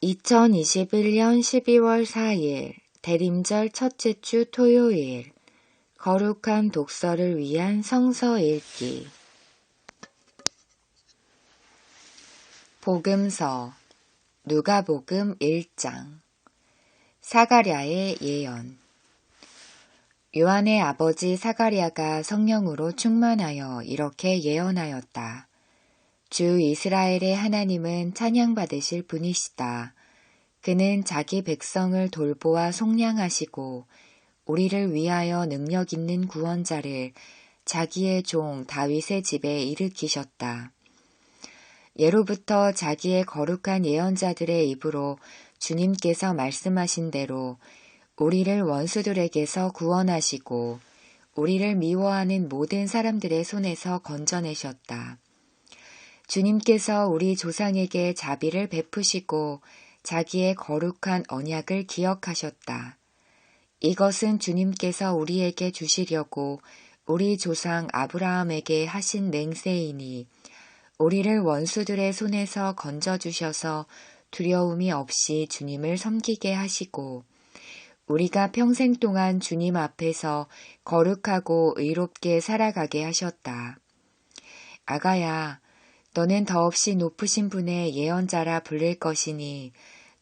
2021년 12월 4일 대림절 첫째 주 토요일 거룩한 독서를 위한 성서 읽기. 복음서 누가복음 1장. 사가랴의 예언. 요한의 아버지 사가랴가 성령으로 충만하여 이렇게 예언하였다. 주 이스라엘의 하나님은 찬양받으실 분이시다. 그는 자기 백성을 돌보아 속량하시고 우리를 위하여 능력 있는 구원자를 자기의 종 다윗의 집에 일으키셨다. 예로부터 자기의 거룩한 예언자들의 입으로 주님께서 말씀하신 대로 우리를 원수들에게서 구원하시고 우리를 미워하는 모든 사람들의 손에서 건져내셨다. 주님께서 우리 조상에게 자비를 베푸시고 자기의 거룩한 언약을 기억하셨다. 이것은 주님께서 우리에게 주시려고 우리 조상 아브라함에게 하신 맹세이니 우리를 원수들의 손에서 건져주셔서 두려움이 없이 주님을 섬기게 하시고 우리가 평생 동안 주님 앞에서 거룩하고 의롭게 살아가게 하셨다. 아가야, 너는 더없이 높으신 분의 예언자라 불릴 것이니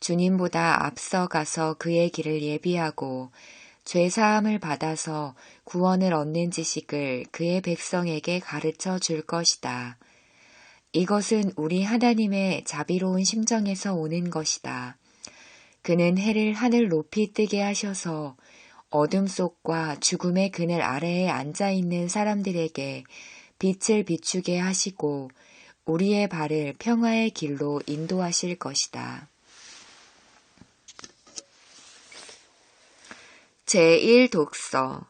주님보다 앞서가서 그의 길을 예비하고 죄 사함을 받아서 구원을 얻는 지식을 그의 백성에게 가르쳐 줄 것이다. 이것은 우리 하나님의 자비로운 심정에서 오는 것이다. 그는 해를 하늘 높이 뜨게 하셔서 어둠 속과 죽음의 그늘 아래에 앉아 있는 사람들에게 빛을 비추게 하시고 우리의 발을 평화의 길로 인도하실 것이다. 제1독서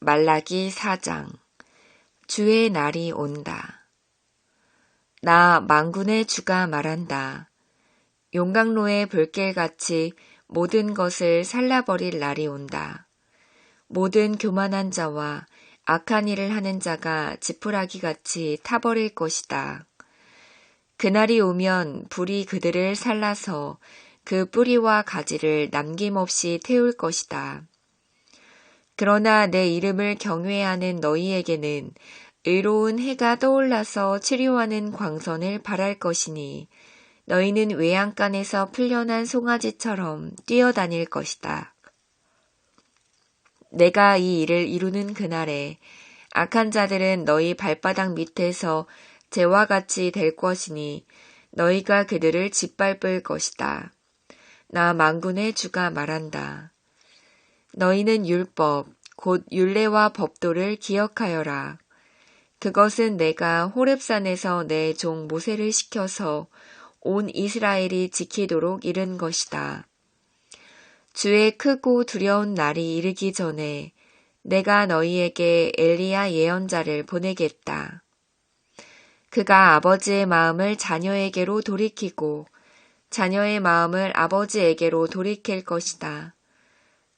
말라기 4장 주의 날이 온다. 나 망군의 주가 말한다. 용광로의 불길같이 모든 것을 살라버릴 날이 온다. 모든 교만한 자와 악한 일을 하는 자가 지푸라기 같이 타버릴 것이다. 그날이 오면 불이 그들을 살라서 그 뿌리와 가지를 남김없이 태울 것이다. 그러나 내 이름을 경외하는 너희에게는 의로운 해가 떠올라서 치료하는 광선을 바랄 것이니 너희는 외양간에서 풀려난 송아지처럼 뛰어다닐 것이다. 내가 이 일을 이루는 그날에 악한 자들은 너희 발바닥 밑에서 재와 같이 될 것이니 너희가 그들을 짓밟을 것이다. 나 망군의 주가 말한다. 너희는 율법, 곧 율례와 법도를 기억하여라. 그것은 내가 호렙산에서 내 종 모세를 시켜서 온 이스라엘이 지키도록 이른 것이다. 주의 크고 두려운 날이 이르기 전에 내가 너희에게 엘리야 예언자를 보내겠다. 그가 아버지의 마음을 자녀에게로 돌이키고 자녀의 마음을 아버지에게로 돌이킬 것이다.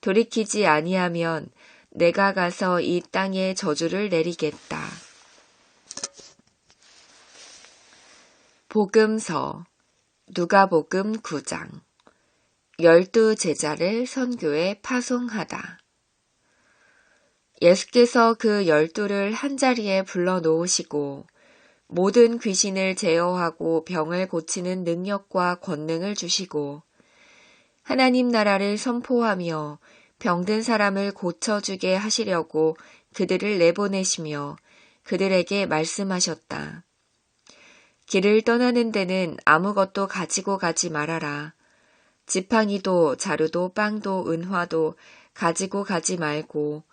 돌이키지 아니하면 내가 가서 이 땅에 저주를 내리겠다. 복음서 누가복음 9장 열두 제자를 선교에 파송하다. 예수께서 그 열두를 한자리에 불러 놓으시고 모든 귀신을 제어하고 병을 고치는 능력과 권능을 주시고 하나님 나라를 선포하며 병든 사람을 고쳐주게 하시려고 그들을 내보내시며 그들에게 말씀하셨다. 길을 떠나는 데는 아무것도 가지고 가지 말아라. 지팡이도 자루도 빵도 은화도 가지고 가지 말고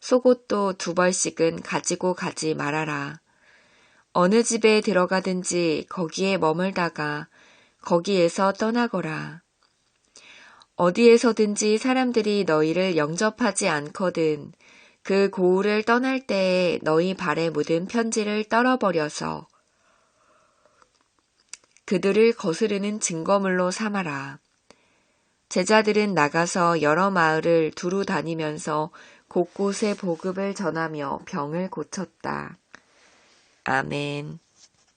속옷도 두 벌씩은 가지고 가지 말아라. 어느 집에 들어가든지 거기에 머물다가 거기에서 떠나거라. 어디에서든지 사람들이 너희를 영접하지 않거든 그 고을을 떠날 때에 너희 발에 묻은 편지를 떨어버려서 그들을 거스르는 증거물로 삼아라. 제자들은 나가서 여러 마을을 두루 다니면서 곳곳에 보급을 전하며 병을 고쳤다. 아멘.